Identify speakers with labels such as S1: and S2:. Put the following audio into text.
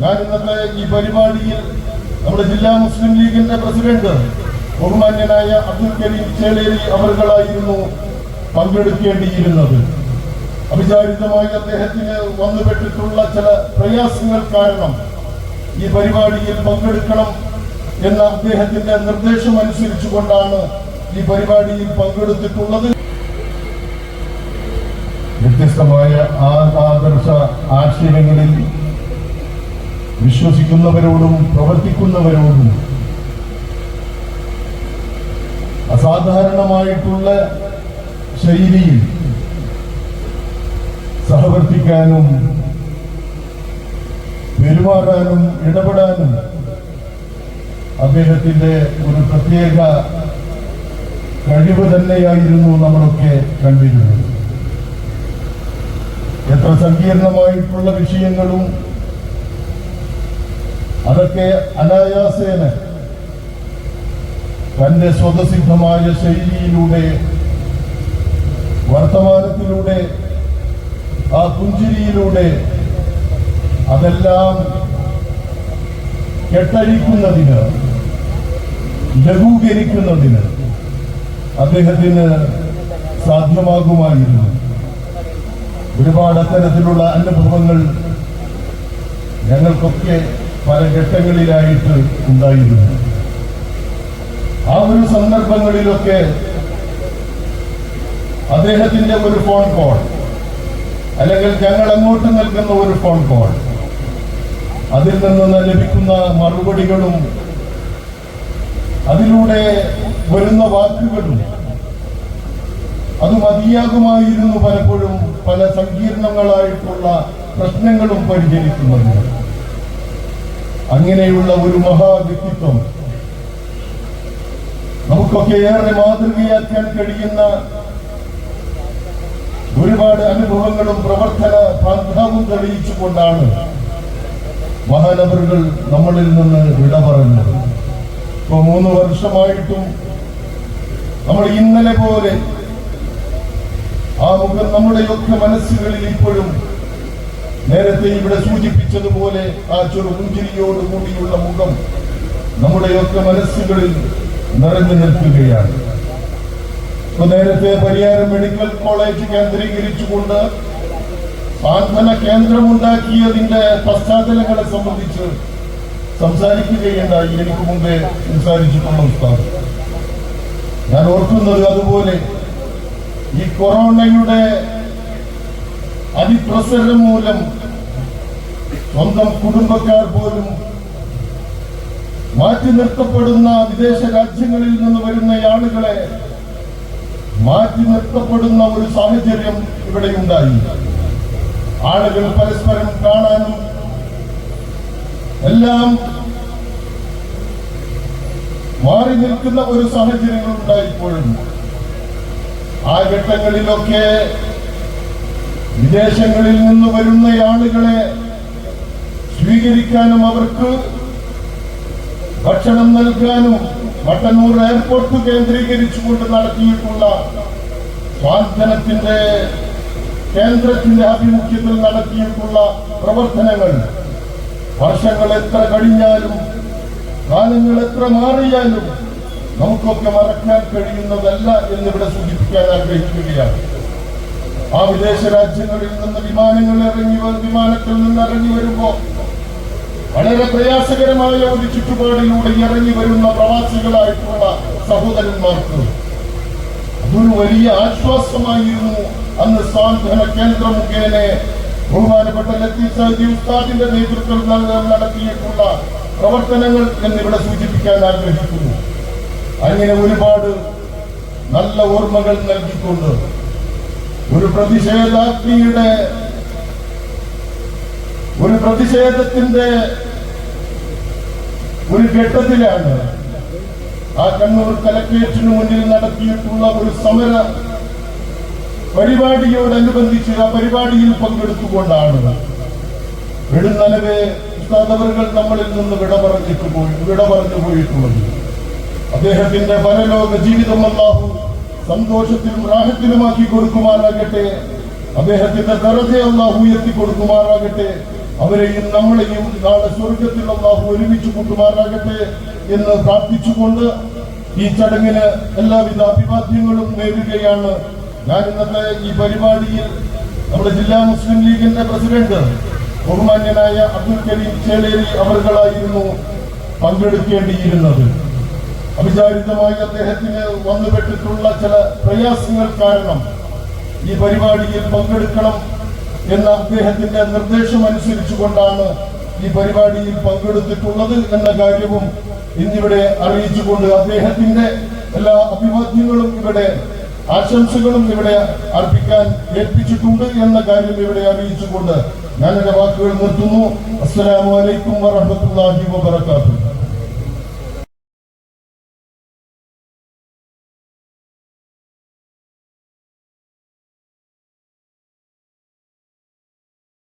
S1: ഞാൻ ഇന്നത്തെ ഈ പരിപാടിയിൽ നമ്മുടെ ജില്ലാ മുസ്ലിം ലീഗിന്റെ പ്രസിഡന്റ് ബഹുമാന്യനായ അബ്ദുൽ കരീം ചേലേരി അവർകളായിരുന്നു പങ്കെടുക്കേണ്ടിയിരുന്നത്. അവിചാരിതമായി അദ്ദേഹത്തിന് വന്നുപെട്ടിട്ടുള്ള ചില പ്രയാസങ്ങൾ കാരണം ഈ പരിപാടിയിൽ പങ്കെടുക്കണം എന്ന അദ്ദേഹത്തിന്റെ നിർദ്ദേശം അനുസരിച്ചുകൊണ്ടാണ് ഈ പരിപാടിയിൽ പങ്കെടുത്തിട്ടുള്ളത്. വ്യത്യസ്തമായ ആ- ആദർശ ആശയങ്ങളിൽ വിശ്വസിക്കുന്നവരോടും പ്രവർത്തിക്കുന്നവരോടും അസാധാരണമായിട്ടുള്ള ശൈലിയിൽ സഹവർത്തിക്കാനും പെരുമാറാനും ഇടപെടാനും അദ്ദേഹത്തിന്റെ ഒരു പ്രത്യേക കഴിവ് തന്നെയായിരുന്നു നമ്മളൊക്കെ കണ്ടിരുന്നത്. എത്ര സങ്കീർണമായിട്ടുള്ള വിഷയങ്ങളും അതൊക്കെ അനായാസേന തന്റെ സ്വതസിദ്ധമായ ശൈലിയിലൂടെ വർത്തമാനത്തിലൂടെ ആ പുഞ്ചിരിയിലൂടെ അതെല്ലാം കെട്ടഴിക്കുന്നതിന് ലഘൂകരിക്കുന്നതിന് അദ്ദേഹത്തിന് സാധ്യമാകുമായിരുന്നു. ഒരുപാട് അത്തരത്തിലുള്ള അനുഭവങ്ങൾ ഞങ്ങൾക്കൊക്കെ പല ഘട്ടങ്ങളിലായിട്ട് ഉണ്ടായിരുന്നു. ആ ഒരു സന്ദർഭങ്ങളിലൊക്കെ അദ്ദേഹത്തിന്റെ ഒരു ഫോൺ കോൾ അല്ലെങ്കിൽ ഞങ്ങൾ അങ്ങോട്ട് നൽകുന്ന ഒരു ഫോൺ കോൾ അതിൽ നിന്ന് ലഭിക്കുന്ന മറുപടികളും അതിലൂടെ വരുന്ന വാക്കുകളും അത് മതിയാകുമായിരുന്നു പലപ്പോഴും പല സങ്കീർണങ്ങളായിട്ടുള്ള പ്രശ്നങ്ങളും പരിചരിക്കുന്നതിന് അങ്ങനെയുള്ള ഒരു മഹാവ്യക്തിത്വം. നമുക്കൊക്കെ ഏറെ മാതൃകയാക്കാൻ കഴിയുന്ന ഒരുപാട് അനുഭവങ്ങളും പ്രവർത്തന പാന്താവും തെളിയിച്ചുകൊണ്ടാണ് മഹാനവറുകൾ നമ്മളിൽ നിന്ന് വിട പറഞ്ഞത് ഇപ്പൊ മൂന്ന് വർഷമായിട്ടും നമ്മൾ ഇന്നലെ പോലെ ആ മുഖം നമ്മുടെയൊക്കെ മനസ്സുകളിൽ ഇപ്പോഴും നേരത്തെ ഇവിടെ സൂചിപ്പിച്ചതുപോലെ ആ ചെറു പുഞ്ചിരിയോട് കൂടിയുള്ള മുഖം നമ്മുടെയൊക്കെ മനസ്സുകളിൽ നിറഞ്ഞു നിൽക്കുകയാണ്. ഇപ്പൊ നേരത്തെ പരിയാരം മെഡിക്കൽ കോളേജ് കേന്ദ്രീകരിച്ചുകൊണ്ട് സാന്ത്വന കേന്ദ്രമുണ്ടാക്കിയതിന്റെ പശ്ചാത്തലങ്ങളെ സംബന്ധിച്ച് സംസാരിക്കുകയുണ്ടായി. എനിക്ക് മുമ്പേ സംസാരിച്ചിട്ടുള്ള ഉസ്താദ്. ഞാൻ ഓർക്കുന്നത് അതുപോലെ ഈ കൊറോണയുടെ അതിപ്രസരം മൂലം സ്വന്തം കുടുംബക്കാർ പോലും മാറ്റി നിർത്തപ്പെടുന്ന വിദേശ രാജ്യങ്ങളിൽ നിന്ന് വരുന്ന ആളുകളെ മാറ്റി നിർത്തപ്പെടുന്ന ഒരു സാഹചര്യം ഇവിടെ ഉണ്ടായി. ആളുകൾ പരസ്പരം കാണാനും എല്ലാം മാറി നിൽക്കുന്ന ഒരു സാഹചര്യങ്ങൾ ഉണ്ടായിപ്പോഴും ആ ഘട്ടങ്ങളിലൊക്കെ വിദേശങ്ങളിൽ നിന്ന് വരുന്ന ആളുകളെ സ്വീകരിക്കാനും അവർക്ക് ഭക്ഷണം നൽകാനും മട്ടന്നൂർ എയർപോർട്ട് കേന്ദ്രീകരിച്ചുകൊണ്ട് നടത്തിയിട്ടുള്ള സ്വാധനത്തിന്റെ കേന്ദ്രത്തിന്റെ ആഭിമുഖ്യത്തിൽ നടത്തിയിട്ടുള്ള പ്രവർത്തനങ്ങൾ. വർഷങ്ങൾ എത്ര കഴിഞ്ഞാലും കാലങ്ങൾ എത്ര മാറിയാലും നമുക്കൊക്കെ മറക്കാൻ കഴിയുന്നതല്ല എന്നിവിടെ സൂചിപ്പിക്കാൻ ആഗ്രഹിക്കുകയാണ്. ആ വിദേശ രാജ്യങ്ങളിൽ നിന്ന് വിമാനങ്ങൾ ഇറങ്ങി വിമാനത്തിൽ നിന്ന് ഇറങ്ങി വരുമ്പോ വളരെ പ്രയാസകരമായ ഒരു ചുറ്റുപാടിലൂടെ ഇറങ്ങി വരുന്ന പ്രവാസികളായിട്ടുള്ള സഹോദരന്മാർക്ക് അതൊരു വലിയ ആശ്വാസമായിരുന്നു. അന്ന് സാന്ത്വന കേന്ദ്ര മുഖേന ബഹുമാനപ്പെട്ട ലത്തീഫ് ഉസ്താദിന്റെ നേതൃത്വം നടത്തിയിട്ടുള്ള പ്രവർത്തനങ്ങൾ എന്നിവിടെ സൂചിപ്പിക്കാൻ ആഗ്രഹിക്കുന്നു. അങ്ങനെ ഒരുപാട് നല്ല ഓർമ്മകൾ നൽകിക്കൊണ്ട് ഒരു പ്രതിഷേധാഗ്നിയുടെ ഒരു പ്രതിഷേധത്തിന്റെ ഒരു ഘട്ടത്തിലാണ് ആ കണ്ണൂർ കലക്ട്രേറ്റിന് മുന്നിൽ നടത്തിയിട്ടുള്ള ഒരു സമര പരിപാടിയോടനുബന്ധിച്ച് ആ പരിപാടിയിൽ പങ്കെടുത്തുകൊണ്ടാണ് വെടുന്നലവെ ഉസ്താദവറുകൾ നമ്മളിൽ നിന്ന് വിട പറഞ്ഞിട്ട് പോയി വിട പറഞ്ഞു പോയിട്ടുള്ളത്. അദ്ദേഹത്തിന്റെ പരലോക ജീവിതം അല്ലാഹു സന്തോഷത്തിലും രാഹത്തിലുമാക്കി കൊടുക്കുമാറാകട്ടെ. അദ്ദേഹത്തിന്റെ ദറജ അള്ളാഹു ഉയർത്തി കൊടുക്കുമാറാകട്ടെ. അവരെയും നമ്മളെയും നാളെ സ്വർഗത്തിൽ അള്ളാഹു ഒരുമിച്ച് കൂട്ടുമാറാകട്ടെ എന്ന് പ്രാർത്ഥിച്ചുകൊണ്ട് ഈ ചടങ്ങിന് എല്ലാവിധ അഭിവാദ്യങ്ങളും നേരുകയാണ്. ഞാൻ ഇന്നത്തെ ഈ പരിപാടിയിൽ നമ്മുടെ ജില്ലാ മുസ്ലിം ലീഗിന്റെ പ്രസിഡന്റ് ബഹുമാന്യനായ അബ്ദുൽ കരീം ചേളേരി അവർകളായിരുന്നു പങ്കെടുക്കേണ്ടിയിരുന്നത്. അവിചാരിതമായി അദ്ദേഹത്തിന് വന്നുപെട്ടിട്ടുള്ള ചില പ്രയാസങ്ങൾ കാരണം ഈ പരിപാടിയിൽ പങ്കെടുക്കണം എന്ന അദ്ദേഹത്തിന്റെ നിർദ്ദേശം അനുസരിച്ചുകൊണ്ടാണ് ഈ പരിപാടിയിൽ പങ്കെടുത്തിട്ടുള്ളത് എന്ന കാര്യവും ഇന്നിവിടെ അറിയിച്ചുകൊണ്ട് അദ്ദേഹത്തിന്റെ എല്ലാ അഭിവാദ്യങ്ങളും ഇവിടെ ആശംസകളും ഇവിടെ അർപ്പിക്കാൻ ഏൽപ്പിച്ചിട്ടുണ്ട് എന്ന കാര്യം ഇവിടെ അറിയിച്ചുകൊണ്ട് ഞാൻ എന്റെ വാക്കുകൾ നിർത്തുന്നു. അസ്സലാമലൈക്കും അലൈക്കും വറഹ്മത്തുള്ളാഹി വബറകാതുഹു.